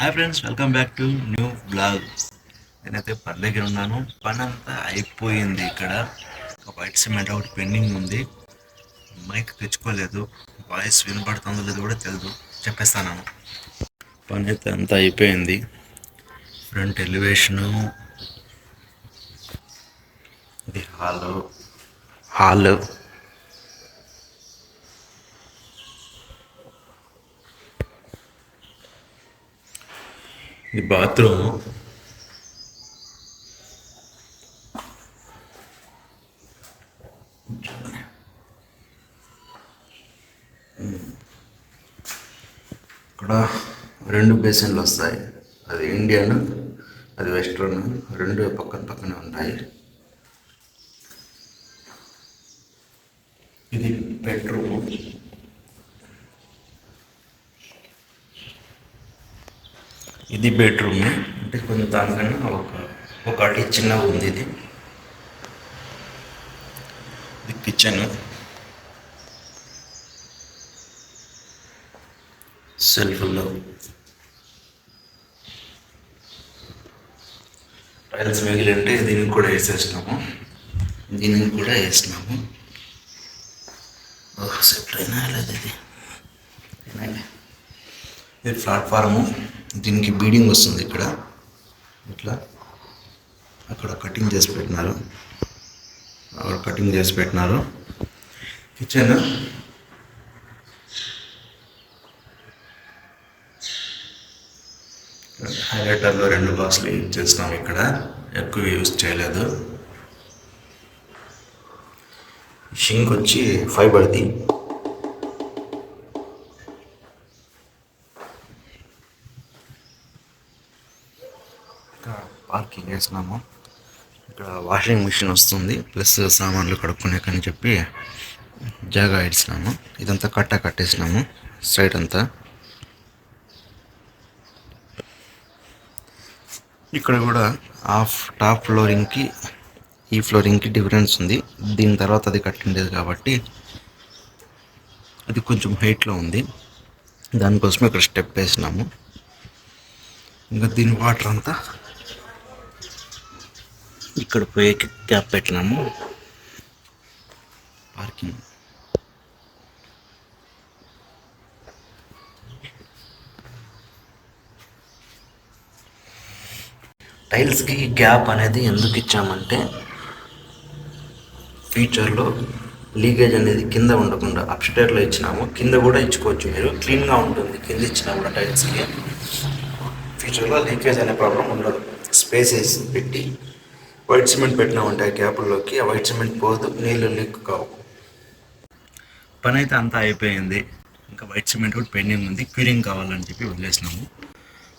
Hi friends welcome back to new blog నేనైతే పని దగ్గర ఉన్నాను. పని అంతా అయిపోయింది ఇక్కడ. ఒక వైట్ సిమెంట్ ఒకటి పెండింగ్ ఉంది. మైక్ తెచ్చుకోలేదు. వాయిస్ వినపడుతుందో లేదో కూడా తెలియదు చెప్పేస్తాను. పని అయితే అంతా అయిపోయింది. ఫ్రంట్ ఎలివేషను ఇది హాల్ హాల్ ఇది బాత్రూమ్. ఇక్కడ రెండు బేసిన్లు వస్తాయి. అది ఇండియన్ అది వెస్ట్రన్ రెండు పక్కన పక్కనే ఉంటాయి. ఇది బెడ్రూమ్. ఇది బెడ్రూమ్ అంటే కొంచెం దానికన్నా ఒక ఒక అడి చిన్నగా ఉంది ఇది. ఇది కిచెన్ సెల్ఫ్లో టైల్స్ మిగిలి ఉంటే దీనికి కూడా వేసేసినాము. దీనికి కూడా వేసినాము. ఓహ్ సెట్ అయినా లేదు ఇది. ఇది ప్లాట్ఫారము దీనికి బీడింగ్ వస్తుంది ఇక్కడ. ఇట్లా అక్కడ కటింగ్ చేసి పెట్టినారు. అక్కడ కటింగ్ చేసి పెట్టినారు. కిచెన్ హైలైటర్లో రెండు బాక్స్లు యూజ్ చేసినాం ఇక్కడ. ఎక్కువ యూజ్ చేయలేదు. షింక్ వచ్చి ఫైబర్ది. పార్కింగ్ వేసినాము ఇక్కడ వాషింగ్ మిషన్ వస్తుంది. ప్లస్ సామాన్లు కడుక్కునేకని చెప్పి జాగా ఇచ్చినాము ఇదంతా కట్ట కట్టేసినాము. సైడ్ అంతా. ఇక్కడ కూడా హాఫ్ టాప్ ఫ్లోరింగ్కి ఈ ఫ్లోరింగ్కి డిఫరెన్స్ ఉంది. దీని తర్వాత అది కట్టిండేది కాబట్టి అది కొంచెం హైట్లో ఉంది. దానికోసమే ఇక్కడ స్టెప్ వేసినాము. ఇంకా దీని వాటర్ అంతా ఇక్కడ పోయి క్యాప్ పెట్టినాము. పార్కింగ్ టైల్స్కి గ్యాప్ అనేది ఎందుకు ఇచ్చామంటే ఫ్యూచర్లో లీకేజ్ అనేది కింద ఉండకుండా అప్స్టేర్లో ఇచ్చినాము. కింద కూడా ఇచ్చుకోవచ్చు మీరు. క్లీన్గా ఉంటుంది. కింద ఇచ్చినా కూడా టైల్స్కి ఫ్యూచర్లో లీకేజ్ అనే ప్రాబ్లం ఉండదు. స్పేస్ వేసి పెట్టి వైట్ సిమెంట్ పెట్టినామంటే ఆ గ్యాపుల్లోకి ఆ వైట్ సిమెంట్ పోదు నీళ్ళు లీక్ కావు. పని అయితే అంతా అయిపోయింది. ఇంకా వైట్ సిమెంట్ కూడా పెండింగ్ ఉంది. క్యూరింగ్ కావాలని చెప్పి వదిలేసినాము.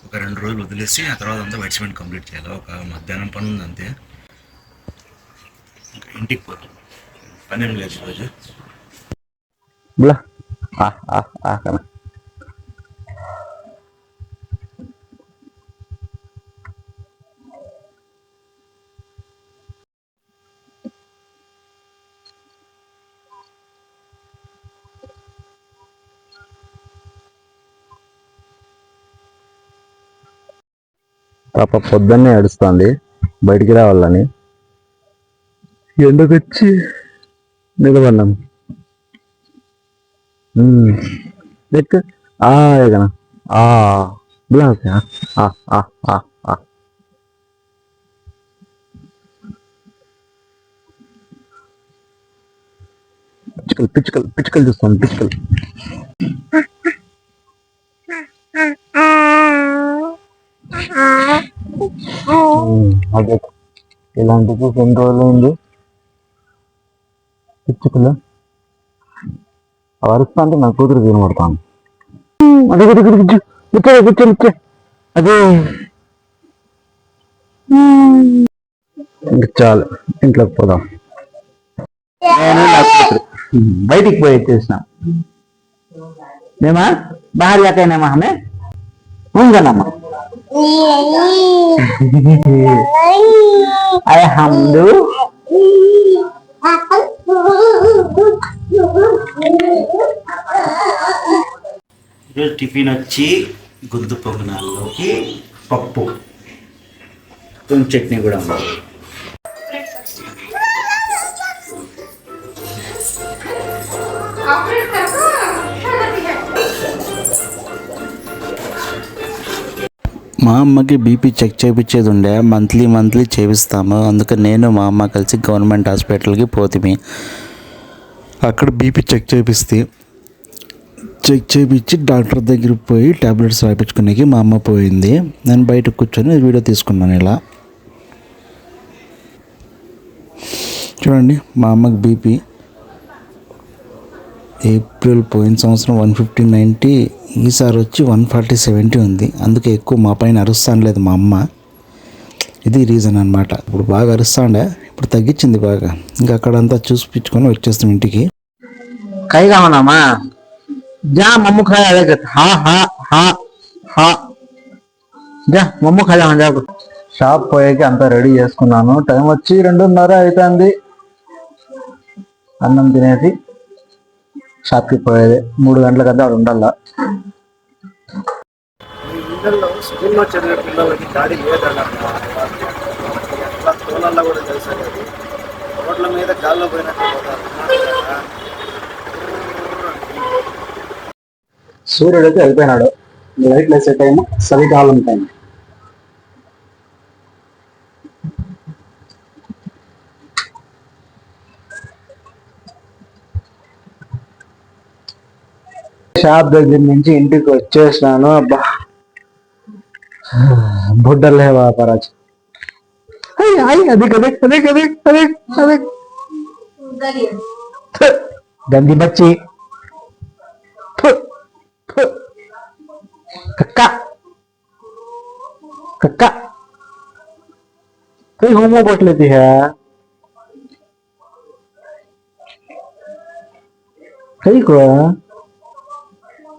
ఒక రెండు రోజులు వదిలేసి ఆ తర్వాత అంతా వైట్ సిమెంట్ కంప్లీట్ చేయాలి. ఒక మధ్యాహ్నం పని ఉంది అంతే. ఇంకా ఇంటికి పోతాం పని ఏం లేదు రోజు. పాప పొద్దున్నే ఏడుస్తోంది. బయటికి రావాలని. ఎండకొచ్చి belas ya. Ah, ah, ah, ah. పిచ్చుకలు పిచ్చుకలు పిచ్చుకలు చూస్తాను పిచ్చుకలు. అదే. ఇలాంటి చూసి ఎన్ని రోజులైంది? పిచ్చుకలు. అరుస్తా అంటే నా కూతురు వినబడతాను అదే కూర్చో కూర్చో కూర్చో అదే. చాలు. ఇంట్లోకి పోదాం. నేను నా కూతురు. బయటికి పోయి వచ్చేసిన. మేమా బాహర్ జాకైనామా హమే ఉంగనమ్మా అరే హమ్దు ఈరోజు టిఫిన్ వచ్చి గుంతు పొంగనాల్లోకి పప్పు. కొంచెం చట్నీ కూడా ఉంది. మా అమ్మకి బీపీ చెక్ చేయించేది ఉండే మంత్లీ మంత్లీ చేపిస్తాము. అందుకని నేను మా అమ్మ కలిసి గవర్నమెంట్ హాస్పిటల్కి పోతిమి. అక్కడ బీపీ చెక్ చేపిస్తే చెక్ చేయించి డాక్టర్ దగ్గరికి పోయి టాబ్లెట్స్ రాయించుకునేకి మా అమ్మ పోయింది. నేను బయట కూర్చొని వీడియో తీసుకున్నాను ఇలా. చూడండి మా అమ్మకి బీపీ ఏప్రిల్ పోయిన సంవత్సరం వన్ ఫిఫ్టీ నైంటీ ఈసారి వచ్చి వన్ ఫార్టీ సెవెంటీ ఉంది. అందుకే ఎక్కువ మా పైన అరుస్తాను లేదు మా అమ్మ. ఇది రీజన్ అనమాట ఇప్పుడు బాగా అరుస్తాండే ఇప్పుడు తగ్గించింది బాగా. ఇంకా అక్కడంతా చూసిపించుకొని వచ్చేస్తాం ఇంటికి. కై కావనామా జా మమ్ము అదే హా హా హా హా. జా మమ్ము షాప్ పోయేకి అంతా రెడీ చేసుకున్నాను. టైం వచ్చి రెండున్నర అవుతుంది అన్నం తినేది షాప్కి పోయేది. మూడు గంటలకంతా అక్కడ ఉండాల. పిల్లల్లో స్కూల్లో చదివే పిల్లలకి గాడి లేదన్నమాట ఎట్లా తోలల్లో కూడా తెలుసు అది రోడ్ల మీద గాల్లో పోయినట్టు పోతారు. కదా. సూర్యుడు అయితే వెళ్ళిపోయినాడు లైట్లు వేసే టైం చలికాలం టైం షాప్ దగ్గర నుంచి ఇంటికి వచ్చేసినాను అబ్బా బుడ్డలే వ్యాపారాజు అయ్యి అయ్యి అది కదే అదే కదే అదే అదే గంది బచ్చి ఫు, ఫు. కక్క కక్క कहीं होमो बट लेती है कहीं को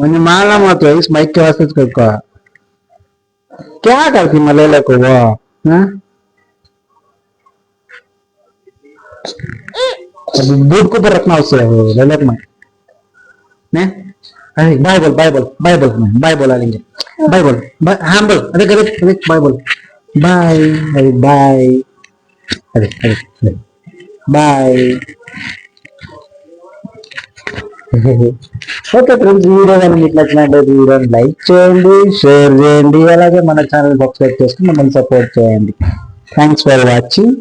म्हणजे मला महत्व आहे बाईक वास्तच कर का क्या करती मलेला को वो बूट को ऊपर रखना उससे ललक में ने अरे बाइबल बाइबल बाइबल मैं बाइबल आलेंगे बाइबल हाँ बोल अरे करे अरे बाइबल बाय अरे बाय अरे अरे बाय ఓకే ఫ్రెండ్స్ వీడియో కానీ మీకు నచ్చినట్లయితే వీడియోని లైక్ చేయండి షేర్ చేయండి అలాగే మన ఛానల్ సబ్స్క్రైబ్ చేసుకుని మమ్మల్ని సపోర్ట్ చేయండి. Thanks for watching